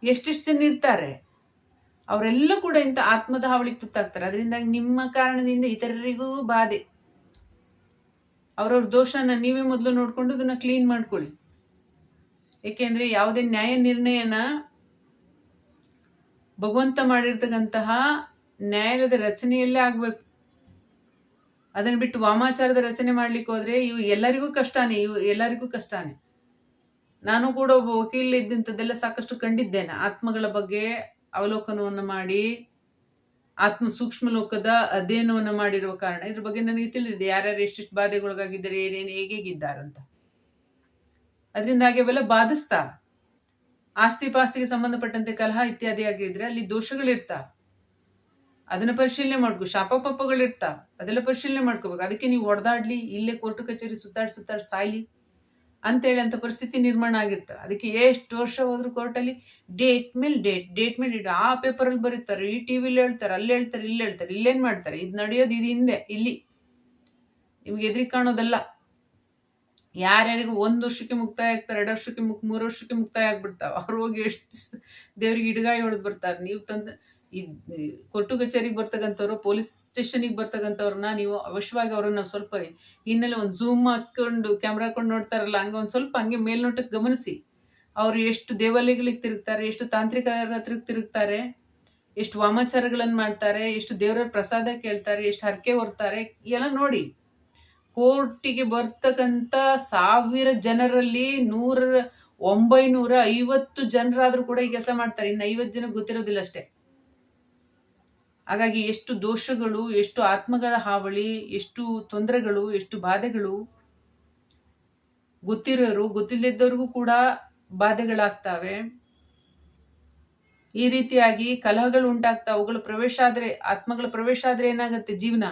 ಎಷ್ಟೆಷ್ಟು ಜನ ಇರ್ತಾರೆ. ಅವರೆಲ್ಲ ಕೂಡ ಇಂಥ ಆತ್ಮದ ಹಾವಳಿಗೆ ತುತ್ತಾಗ್ತಾರೆ. ಅದರಿಂದ ನಿಮ್ಮ ಕಾರಣದಿಂದ ಇತರರಿಗೂ ಬಾಧೆ. ಅವರವ್ರ ದೋಷನ ನೀವೇ ಮೊದಲು ನೋಡಿಕೊಂಡು ಅದನ್ನ ಕ್ಲೀನ್ ಮಾಡ್ಕೊಳ್ಳಿ. ಏಕೆಂದ್ರೆ ಯಾವುದೇ ನ್ಯಾಯ ನಿರ್ಣಯನ ಭಗವಂತ ಮಾಡಿರ್ತಕ್ಕಂತಹ ನ್ಯಾಯಾಲಯದ ರಚನೆಯಲ್ಲೇ ಆಗ್ಬೇಕು. ಅದನ್ನ ಬಿಟ್ಟು ವಾಮಾಚಾರದ ರಚನೆ ಮಾಡ್ಲಿಕ್ಕೆ ಹೋದ್ರೆ ಇವು ಎಲ್ಲರಿಗೂ ಕಷ್ಟನೇ, ಇವು ಎಲ್ಲರಿಗೂ ಕಷ್ಟನೇ. ನಾನು ಕೂಡ ಒಬ್ಬ ವಕೀಲ ಇದ್ದಂಥದ್ದೆಲ್ಲ ಸಾಕಷ್ಟು ಕಂಡಿದ್ದೇನೆ. ಆತ್ಮಗಳ ಬಗ್ಗೆ ಅವಲೋಕನವನ್ನು ಮಾಡಿ, ಆತ್ಮ ಸೂಕ್ಷ್ಮ ಲೋಕದ ಅಧ್ಯಯನವನ್ನು ಮಾಡಿರುವ ಕಾರಣ ಇದ್ರ ಬಗ್ಗೆ ನನಗೆ ತಿಳಿದಿದೆ. ಯಾರ್ಯಾರು ಎಷ್ಟೆಷ್ಟು ಬಾಧೆಗೊಳಗಾಗಿದ್ದಾರೆ, ಏನೇನು ಹೇಗೇಗಿದ್ದಾರಂತ ಅದರಿಂದಾಗಿ ಅವೆಲ್ಲ ಬಾಧಿಸ್ತಾ, ಆಸ್ತಿ ಪಾಸ್ತಿಗೆ ಸಂಬಂಧಪಟ್ಟಂತೆ ಕಲಹ ಇತ್ಯಾದಿ ಆಗಿದ್ರೆ ಅಲ್ಲಿ ದೋಷಗಳಿರ್ತಾವ ಅದನ್ನ ಪರಿಶೀಲನೆ ಮಾಡ್ಕೋ, ಶಾಪ ಇರ್ತಾ, ಅದೆಲ್ಲ ಪರಿಶೀಲನೆ ಮಾಡ್ಕೋಬೇಕು. ಅದಕ್ಕೆ ನೀವು ಹೊಡೆದಾಡ್ಲಿ, ಇಲ್ಲೇ ಕೋರ್ಟು ಕಚೇರಿ ಸುತ್ತಾಡ್ ಸುತ್ತಾಡ್ ಸಾಯ್ಲಿ ಅಂತೇಳಿ ಅಂತ ಪರಿಸ್ಥಿತಿ ನಿರ್ಮಾಣ ಆಗಿರ್ತವೆ ಅದಕ್ಕೆ ಎಷ್ಟು ವರ್ಷ ಹೋದ್ರು ಕೋರ್ಟಲ್ಲಿ ಡೇಟ್ ಮೇಲೆ ಡೇಟ್ ಡೇಟ್ ಮೇಲೆ ಡೇಟ್. ಆ ಪೇಪರಲ್ಲಿ ಬರೀತಾರೆ, ಈ ಟಿ ವಿಲಿ ಹೇಳ್ತಾರೆ, ಅಲ್ಲಿ ಹೇಳ್ತಾರೆ, ಇಲ್ಲಿ ಹೇಳ್ತಾರೆ, ಇಲ್ಲೇನು ಮಾಡ್ತಾರೆ. ಇದು ನಡೆಯೋದು, ಇದು ಹಿಂದೆ, ಇಲ್ಲಿ. ನಿಮ್ಗೆ ಎದ್ರಿ ಕಾಣೋದಲ್ಲ. ಯಾರ್ಯಾರಿಗೂ ಒಂದು ವರ್ಷಕ್ಕೆ ಮುಕ್ತಾಯ ಆಗ್ತಾರೆ, ಎರಡು ವರ್ಷಕ್ಕೆ ಮುಕ್, ಮೂರು ವರ್ಷಕ್ಕೆ ಮುಕ್ತಾಯ ಆಗ್ಬಿಡ್ತಾವೆ. ಅವ್ರು ಹೋಗಿ ಎಷ್ಟು ದೇವ್ರಿಗೆ ಇಡಗಾಯಿ ಹೊಡೆದು ಬರ್ತಾರೆ. ನೀವು ತಂದು ಈ ಕೊಟ್ಟು ಕಚೇರಿಗೆ ಬರ್ತಕ್ಕಂಥವ್ರು, ಪೊಲೀಸ್ ಸ್ಟೇಷನಿಗೆ ಬರ್ತಕ್ಕಂಥವ್ರನ್ನ ನೀವು ಅವಶ್ಯವಾಗಿ ಅವ್ರನ್ನ ಸ್ವಲ್ಪ ಹಿನ್ನೆಲೆ ಒಂದು ಝೂಮ್ ಹಾಕೊಂಡು ಕ್ಯಾಮ್ರಾ ಹಾಕೊಂಡು ನೋಡ್ತಾರಲ್ಲ, ಹಂಗೆ ಒಂದು ಸ್ವಲ್ಪ ಹಂಗೆ ಮೇಲ್ನೋಟಕ್ಕೆ ಗಮನಿಸಿ. ಅವರು ಎಷ್ಟು ದೇವಾಲಯಗಳಿಗೆ ತಿರುಗ್ತಾರೆ, ಎಷ್ಟು ತಾಂತ್ರಿಕರ ಹತ್ರಕ್ಕೆ ತಿರುಗ್ತಾರೆ, ಎಷ್ಟು ವಾಮಾಚಾರಗಳನ್ನು ಮಾಡ್ತಾರೆ, ಎಷ್ಟು ದೇವರ ಪ್ರಸಾದ ಕೇಳ್ತಾರೆ, ಎಷ್ಟು ಹರಕೆ ಹೊರ್ತಾರೆ, ಎಲ್ಲ ನೋಡಿ. ಕೋರ್ಟಿಗೆ ಬರ್ತಕ್ಕಂಥ ಸಾವಿರ ಜನರಲ್ಲಿ ನೂರ, ಒಂಬೈನೂರ ಐವತ್ತು ಜನರಾದರೂ ಕೂಡ ಈ ಕೆಲಸ ಮಾಡ್ತಾರೆ. ಇನ್ನು ಐವತ್ತು ಜನ ಗೊತ್ತಿರೋದಿಲ್ಲ ಅಷ್ಟೇ. ಹಾಗಾಗಿ ಎಷ್ಟು ದೋಷಗಳು, ಎಷ್ಟು ಆತ್ಮಗಳ ಹಾವಳಿ, ಎಷ್ಟು ತೊಂದರೆಗಳು, ಎಷ್ಟು ಬಾಧೆಗಳು ಗೊತ್ತಿರೋರು, ಗೊತ್ತಿಲ್ಲದವ್ರಿಗೂ ಕೂಡ ಬಾಧೆಗಳಾಗ್ತವೆ. ಈ ರೀತಿಯಾಗಿ ಕಲಹಗಳು ಉಂಟಾಗ್ತಾವೆ ಅವುಗಳ ಪ್ರವೇಶ ಆದ್ರೆ, ಆತ್ಮಗಳ ಪ್ರವೇಶ ಆದ್ರೆ ಏನಾಗುತ್ತೆ? ಜೀವನ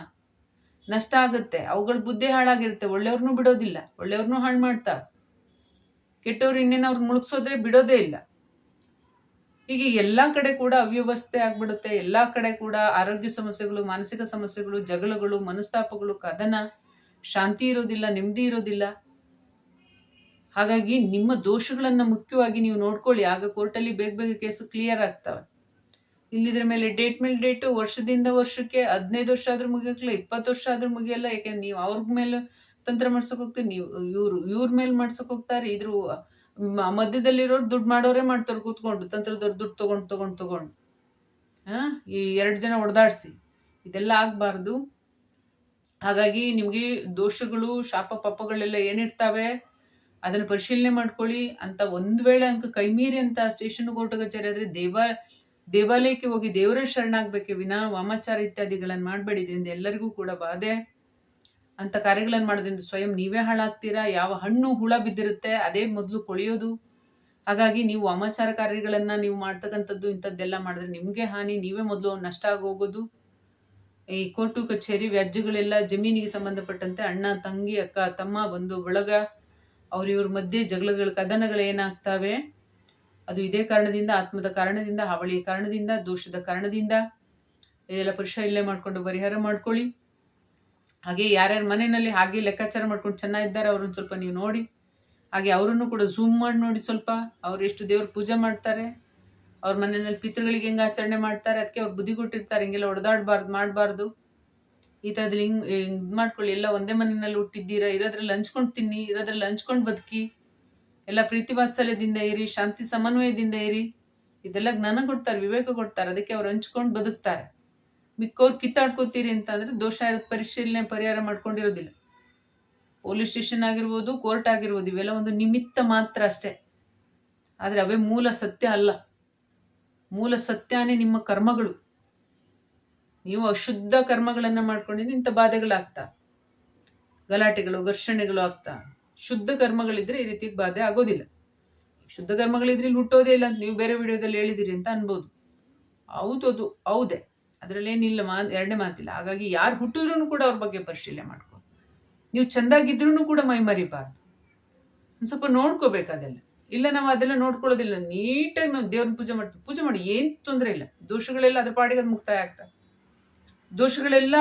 ನಷ್ಟ ಆಗುತ್ತೆ. ಅವುಗಳ ಬುದ್ಧಿ ಹಾಳಾಗಿರುತ್ತೆ. ಒಳ್ಳೆಯವ್ರನ್ನೂ ಬಿಡೋದಿಲ್ಲ. ಒಳ್ಳೆಯವ್ರನ್ನೂ ಹಾಳು ಮಾಡ್ತಾವೆ ಕೆಟ್ಟವ್ರು ಇನ್ನೇನು ಅವ್ರು ಮುಳುಗ್ಸೋದ್ರೆ ಬಿಡೋದೇ ಇಲ್ಲ. ಹೀಗೆ ಎಲ್ಲ ಕಡೆ ಕೂಡ ಅವ್ಯವಸ್ಥೆ ಆಗ್ಬಿಡುತ್ತೆ. ಎಲ್ಲ ಕಡೆ ಕೂಡ ಆರೋಗ್ಯ ಸಮಸ್ಯೆಗಳು, ಮಾನಸಿಕ ಸಮಸ್ಯೆಗಳು, ಜಗಳಗಳು, ಮನಸ್ತಾಪಗಳು, ಕದನ ಶಾಂತಿ ಇರೋದಿಲ್ಲ, ನೆಮ್ಮದಿ ಇರೋದಿಲ್ಲ. ಹಾಗಾಗಿ ನಿಮ್ಮ ದೋಷಗಳನ್ನ ಮುಖ್ಯವಾಗಿ ನೀವು ನೋಡ್ಕೊಳ್ಳಿ. ಆಗ ಕೋರ್ಟಲ್ಲಿ ಬೇಗ ಬೇಗ ಕೇಸು ಕ್ಲಿಯರ್ ಆಗ್ತವೆ. ಇಲ್ಲಿದ್ರ ಮೇಲೆ ಡೇಟ್ ಮೇಲೆ ಡೇಟು, ವರ್ಷದಿಂದ ವರ್ಷಕ್ಕೆ ಹದಿನೈದು ವರ್ಷ ಆದ್ರೂ ಮುಗಿಯಕ್ಲ ಇಪ್ಪತ್ತು ವರ್ಷ ಆದ್ರೂ ಮುಗಿಯಲ್ಲ. ಯಾಕೆಂದ್ರೆ ನೀವು ಅವ್ರ ಮೇಲೆ ತಂತ್ರ ಮಾಡ್ಸೋಕೆ ಹೋಗ್ತೀರಿ, ನೀವು ಇವ್ರು, ಇವ್ರ ಮೇಲೆ ಮಾಡ್ಸಕ್ ಹೋಗ್ತಾರೆ. ಇದ್ರ ಮಧ್ಯದಲ್ಲಿರೋರು ದುಡ್ಡು ಮಾಡೋರೇ ಮಾಡ್ತಾರೆ, ಕೂತ್ಕೊಂಡು ತಂತ್ರದವ್ರು ದುಡ್ಡು ತಗೊಂಡು ತಗೊಂಡು ತಗೊಂಡು. ಹಾ? ಈ ಎರಡು ಜನ ಹೊಡೆದಾಡ್ಸಿ ಇದೆಲ್ಲ ಆಗಬಾರ್ದು. ಹಾಗಾಗಿ ನಿಮಗೆ ದೋಷಗಳು, ಶಾಪ ಪಾಪಗಳೆಲ್ಲ ಏನಿರ್ತಾವೆ, ಅದನ್ನು ಪರಿಶೀಲನೆ ಮಾಡ್ಕೊಳ್ಳಿ. ಅಂತ ಒಂದು ವೇಳೆ ಅಂಕ ಕೈಮೀರಿ ಅಂತ ಸ್ಟೇಷನ್ ಕೋರ್ಟ್ ಕಚೇರಿ ಆದರೆ ದೇವ, ದೇವಾಲಯಕ್ಕೆ ಹೋಗಿ ದೇವರ ಶರಣಾಗ್ಬೇಕೆ ವಿನಾ, ವಾಮಾಚಾರ ಇತ್ಯಾದಿಗಳನ್ನು ಮಾಡಬೇಡಿ. ಇದರಿಂದ ಎಲ್ಲರಿಗೂ ಕೂಡ ಬಾಧೆ. ಅಂತ ಕಾರ್ಯಗಳನ್ನು ಮಾಡೋದ್ರಿಂದ ಸ್ವಯಂ ನೀವೇ ಹಾಳಾಗ್ತೀರಾ? ಯಾವ ಹಣ್ಣು ಹುಳ ಬಿದ್ದಿರುತ್ತೆ, ಅದೇ ಮೊದಲು ಕೊಳೆಯೋದು. ಹಾಗಾಗಿ ನೀವು ಅಮಾಚಾರ ಕಾರ್ಯಗಳನ್ನ ನೀವು ಮಾಡ್ತಕ್ಕಂಥದ್ದು, ಇಂಥದ್ದೆಲ್ಲ ಮಾಡಿದ್ರೆ ನಿಮಗೆ ಹಾನಿ, ನೀವೇ ಮೊದಲು ನಷ್ಟ ಆಗೋಗೋದು ಈ ಕೋರ್ಟು, ಕಚೇರಿ, ವ್ಯಾಜ್ಯಗಳೆಲ್ಲ ಜಮೀನಿಗೆ ಸಂಬಂಧಪಟ್ಟಂತೆ ಅಣ್ಣ, ತಂಗಿ, ಅಕ್ಕ, ತಮ್ಮ, ಬಂಧು, ಬಳಗ ಅವರಿವ್ರ ಮಧ್ಯೆ ಜಗಳಗಳ ಕದನಗಳು ಏನಾಗ್ತವೆ? ಅದು ಇದೇ ಕಾರಣದಿಂದ, ಆತ್ಮದ ಕಾರಣದಿಂದ, ಹಾವಳಿಯ ಕಾರಣದಿಂದ, ದೋಷದ ಕಾರಣದಿಂದ. ಇದೆಲ್ಲ ಪರಿಶೀಲನೆ ಮಾಡಿಕೊಂಡು ಪರಿಹಾರ ಮಾಡ್ಕೊಳ್ಳಿ. ಹಾಗೆ ಯಾರ್ಯಾರ ಮನೆಯಲ್ಲಿ ಹಾಗೆ ಲೆಕ್ಕಾಚಾರ ಮಾಡ್ಕೊಂಡು ಚೆನ್ನಾಗಿದ್ದಾರೆ ಅವ್ರನ್ನ ಸ್ವಲ್ಪ ನೀವು ನೋಡಿ. ಹಾಗೆ ಅವರನ್ನು ಕೂಡ ಝೂಮ್ ಮಾಡಿ ನೋಡಿ ಸ್ವಲ್ಪ. ಅವ್ರು ಎಷ್ಟು ದೇವ್ರ ಪೂಜೆ ಮಾಡ್ತಾರೆ. ಅವ್ರ ಮನೆಯಲ್ಲಿ ಪಿತೃಗಳಿಗೆ ಹೆಂಗೆ ಆಚರಣೆ ಮಾಡ್ತಾರೆ. ಅದಕ್ಕೆ ಅವ್ರು ಬುದ್ಧಿ ಕೊಟ್ಟಿರ್ತಾರೆ, ಹಿಂಗೆಲ್ಲ ಹೊಡೆದಾಡಬಾರ್ದು ಮಾಡಬಾರ್ದು. ಈ ಥರದಲ್ಲಿ ಹಿಂಗೆ ಇದು ಮಾಡ್ಕೊಳ್ಳಿ. ಎಲ್ಲ ಒಂದೇ ಮನೆಯಲ್ಲಿ ಹುಟ್ಟಿದ್ದೀರಾ? ಇರೋದ್ರಲ್ಲಿ ಹಂಚ್ಕೊಂಡು ತಿನ್ನಿ ಇರೋದ್ರಲ್ಲಿ ಹಂಚ್ಕೊಂಡು ಬದುಕಿ. ಎಲ್ಲ ಪ್ರೀತಿ ವಾತ್ಸಲ್ಯದಿಂದ ಇರಿ, ಶಾಂತಿ ಸಮನ್ವಯದಿಂದ ಇರಿ. ಇದೆಲ್ಲ ಜ್ಞಾನ ಕೊಡ್ತಾರೆ, ವಿವೇಕ ಕೊಡ್ತಾರೆ. ಅದಕ್ಕೆ ಅವ್ರು ಹಂಚ್ಕೊಂಡು ಬದುಕ್ತಾರೆ. ಮಿಕ್ಕವ್ರು ಕಿತ್ತಾಡ್ಕೋತೀರಿ ಅಂತಂದ್ರೆ ದೋಷ ಪರಿಶೀಲನೆ ಪರಿಹಾರ ಮಾಡ್ಕೊಂಡಿರೋದಿಲ್ಲ. ಪೊಲೀಸ್ ಸ್ಟೇಷನ್ ಆಗಿರ್ಬೋದು, ಕೋರ್ಟ್ ಆಗಿರ್ಬೋದು, ಇವೆಲ್ಲ ಒಂದು ನಿಮಿತ್ತ ಮಾತ್ರ ಅಷ್ಟೇ. ಆದರೆ ಅವೇ ಮೂಲ ಸತ್ಯ ಅಲ್ಲ. ಮೂಲ ಸತ್ಯನೇ ನಿಮ್ಮ ಕರ್ಮಗಳು. ನೀವು ಅಶುದ್ಧ ಕರ್ಮಗಳನ್ನು ಮಾಡ್ಕೊಂಡಿದ್ದು ಇಂಥ ಬಾಧೆಗಳಾಗ್ತಾ. ಗಲಾಟೆಗಳು, ಘರ್ಷಣೆಗಳು ಆಗ್ತಾ. ಶುದ್ಧ ಕರ್ಮಗಳಿದ್ರೆ ಈ ರೀತಿ ಬಾಧೆ ಆಗೋದಿಲ್ಲ. ಶುದ್ಧ ಕರ್ಮಗಳಿದ್ರೆ ಇಲ್ಲಿ ಹುಟ್ಟೋದೇ ಇಲ್ಲ ಅಂತ ನೀವು ಬೇರೆ ವಿಡಿಯೋದಲ್ಲಿ ಹೇಳಿದಿರಿ ಅಂತ ಅನ್ಬೋದು. ಹೌದು ಅದು ಹೌದೇ. ಅದರಲ್ಲೇನಿಲ್ಲ ಮಾ, ಎರಡನೇ ಮಾತಿಲ್ಲ. ಹಾಗಾಗಿ ಯಾರು ಹುಟ್ಟಿದ್ರು ಕೂಡ ಅವ್ರ ಬಗ್ಗೆ ಪರಿಶೀಲನೆ ಮಾಡ್ಕೊ. ನೀವು ಚೆಂದಾಗಿದ್ರೂ ಕೂಡ ಮೈ ಮರಿಬಾರ್ದು. ಒಂದು ಸ್ವಲ್ಪ ನೋಡ್ಕೋಬೇಕು ಅದೆಲ್ಲ. ಇಲ್ಲ ನಾವು ಅದೆಲ್ಲ ನೋಡ್ಕೊಳ್ಳೋದಿಲ್ಲ. ನೀಟಾಗಿ ನಾವು ದೇವ್ರನ್ನ ಪೂಜೆ ಮಾಡ್ತೀವಿ. ಪೂಜೆ ಮಾಡಿ ಏನು ತೊಂದರೆ ಇಲ್ಲ. ದೋಷಗಳೆಲ್ಲ ಅದ್ರ ಪಾಡಿಗೆ ಅದು ಮುಕ್ತಾಯ ಆಗ್ತವೆ ದೋಷಗಳೆಲ್ಲ,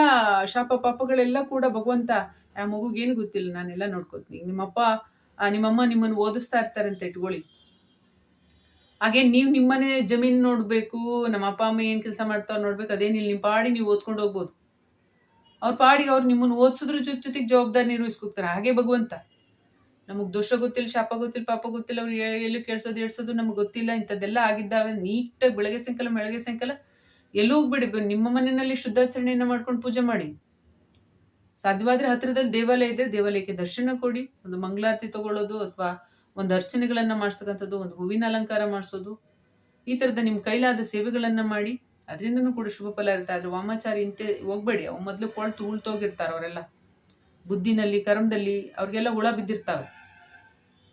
ಶಾಪ ಪಾಪಗಳೆಲ್ಲ ಕೂಡ ಭಗವಂತ, ಆ ಮಗುಗೇನು ಗೊತ್ತಿಲ್ಲ. ನಾನೆಲ್ಲ ನೋಡ್ಕೋತೀನಿ. ನಿಮ್ಮಪ್ಪ ನಿಮ್ಮಮ್ಮ ನಿಮ್ಮನ್ನು ಓದಿಸ್ತಾ ಇರ್ತಾರೆ ಅಂತ ಇಟ್ಕೊಳ್ಳಿ. ಹಾಗೆ ನೀವು ನಿಮ್ಮನೆ ಜಮೀನು ನೋಡಬೇಕು, ನಮ್ಮ ಅಪ್ಪ, ಅಮ್ಮ ಏನು ಕೆಲಸ ಮಾಡ್ತಾವ್ರು ನೋಡ್ಬೇಕು ಅದೇನಿಲ್ಲ ನಿಮ್ಮ ಪಾಡಿ ನೀವು ಓದ್ಕೊಂಡು ಹೋಗ್ಬೋದು. ಅವ್ರ ಪಾಡಿಗೆ ಅವ್ರು ನಿಮ್ಮನ್ನು ಓದ್ಸಿದ್ರ ಜೊತೆ ಜೊತೆಗೆ ಜವಾಬ್ದಾರಿ ನಿರ್ವಹಿಸ್ಕೊತಾರೆ ಹಾಗೆ ಭಗವಂತ. ನಮಗೆ ದೋಷ ಗೊತ್ತಿಲ್ಲ, ಶಾಪ ಗೊತ್ತಿಲ್ಲ, ಪಾಪ ಗೊತ್ತಿಲ್ಲ, ಅವ್ರು ಎಲ್ಲೂ ಕೇಳಿಸೋದು ಹೇಳ್ಸೋದು ನಮ್ಗೆ ಗೊತ್ತಿಲ್ಲ, ಇಂಥದ್ದೆಲ್ಲ ಆಗಿದ್ದಾವೆ. ನೀಟಾಗಿ ಬೆಳಗ್ಗೆ ಸಾಯಂಕಾಲ ಬೆಳಗ್ಗೆ ಸಾಯಂಕಾಲ ಎಲ್ಲೂ ಹೋಗ್ಬೇಡಿ. ನಿಮ್ಮ ಮನೆಯಲ್ಲಿ ಶುದ್ಧಾಚರಣೆಯನ್ನು ಮಾಡ್ಕೊಂಡು ಪೂಜೆ ಮಾಡಿ. ಸಾಧ್ಯವಾದರೆ ಹತ್ತಿರದಲ್ಲಿ ದೇವಾಲಯ ಇದ್ರೆ ದೇವಾಲಯಕ್ಕೆ ದರ್ಶನ ಕೊಡಿ. ಒಂದು ಮಂಗಳಾರತಿ ತಗೊಳ್ಳೋದು ಅಥವಾ ಒಂದು ಅರ್ಚನೆಗಳನ್ನು ಮಾಡಿಸ್ತಕ್ಕಂಥದ್ದು, ಒಂದು ಹೂವಿನ ಅಲಂಕಾರ ಮಾಡಿಸೋದು, ಈ ಥರದ ನಿಮ್ಮ ಕೈಲಾದ ಸೇವೆಗಳನ್ನು ಮಾಡಿ, ಅದರಿಂದನೂ ಕೂಡ ಶುಭ ಫಲ ಇರುತ್ತೆ. ಆದರೆ ವಾಮಾಚಾರಿ ಇಂತೆ ಹೋಗ್ಬೇಡಿ. ಅವು ಮೊದಲು ಕೊಳ್ತು ಉಳ್ತೋಗಿರ್ತಾರೆ ಅವರೆಲ್ಲ. ಬುದ್ಧಿನಲ್ಲಿ, ಕರ್ಮದಲ್ಲಿ ಅವ್ರಿಗೆಲ್ಲ ಹುಳ ಬಿದ್ದಿರ್ತಾವೆ.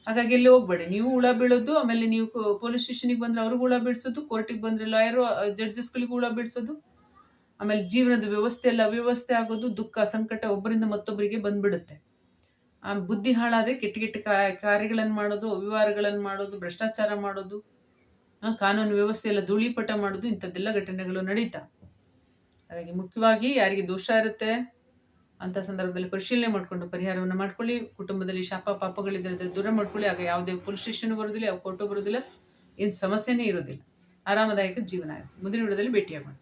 ಹಾಗಾಗಿ ಎಲ್ಲಿ ಹೋಗ್ಬೇಡಿ. ನೀವು ಹುಳ ಬೀಳೋದು, ಆಮೇಲೆ ನೀವು ಪೊಲೀಸ್ ಸ್ಟೇಷನಿಗೆ ಬಂದರೆ ಅವ್ರಿಗೆ ಹುಳ ಬಿಡಿಸೋದು ಕೋರ್ಟಿಗೆ ಬಂದ್ರೆ ಲಾಯರು ಜಡ್ಜಸ್ಗಳಿಗೂ ಹುಳ ಬಿಡಿಸೋದು ಆಮೇಲೆ ಜೀವನದ ವ್ಯವಸ್ಥೆ ಎಲ್ಲ ಅವ್ಯವಸ್ಥೆ ಆಗೋದು, ದುಃಖ, ಸಂಕಟ ಒಬ್ಬರಿಂದ ಮತ್ತೊಬ್ಬರಿಗೆ ಬಂದ್ಬಿಡುತ್ತೆ. ಬುದ್ಧಿ ಹಾಳಾದ್ರೆ ಕೆಟ್ಟ ಕೆಟ್ಟ ಕಾರ್ಯಗಳನ್ನು ಮಾಡೋದು ಅವ್ಯವಹಾರಗಳನ್ನು ಮಾಡೋದು, ಭ್ರಷ್ಟಾಚಾರ ಮಾಡೋದು ಕಾನೂನು ವ್ಯವಸ್ಥೆ ಎಲ್ಲ ಧೂಳಿಪಟ ಮಾಡೋದು ಇಂಥದ್ದೆಲ್ಲ ಘಟನೆಗಳು ನಡೀತಾ. ಹಾಗಾಗಿ ಮುಖ್ಯವಾಗಿ ಯಾರಿಗೆ ದೋಷ ಇರುತ್ತೆ ಅಂತ ಸಂದರ್ಭದಲ್ಲಿ ಪರಿಶೀಲನೆ ಮಾಡಿಕೊಂಡು ಪರಿಹಾರವನ್ನು ಮಾಡ್ಕೊಳ್ಳಿ. ಕುಟುಂಬದಲ್ಲಿ ಶಾಪ ಪಾಪಗಳಿದ್ರೆ ದೂರ ಮಾಡ್ಕೊಳ್ಳಿ. ಆಗ ಯಾವುದೇ ಪೊಲೀಸ್ ಸ್ಟೇಷನ್ ಬರೋದಿಲ್ಲ, ಯಾವ ಕೋರ್ಟು ಬರೋದಿಲ್ಲ, ಏನು ಸಮಸ್ಯೆನೇ ಇರೋದಿಲ್ಲ. ಆರಾಮದಾಯಕ ಜೀವನ ಆಗುತ್ತೆ. ಮುಂದಿನ ವಿಡಿಯೋದಲ್ಲಿ ಭೇಟಿಯಾಗೋಣ.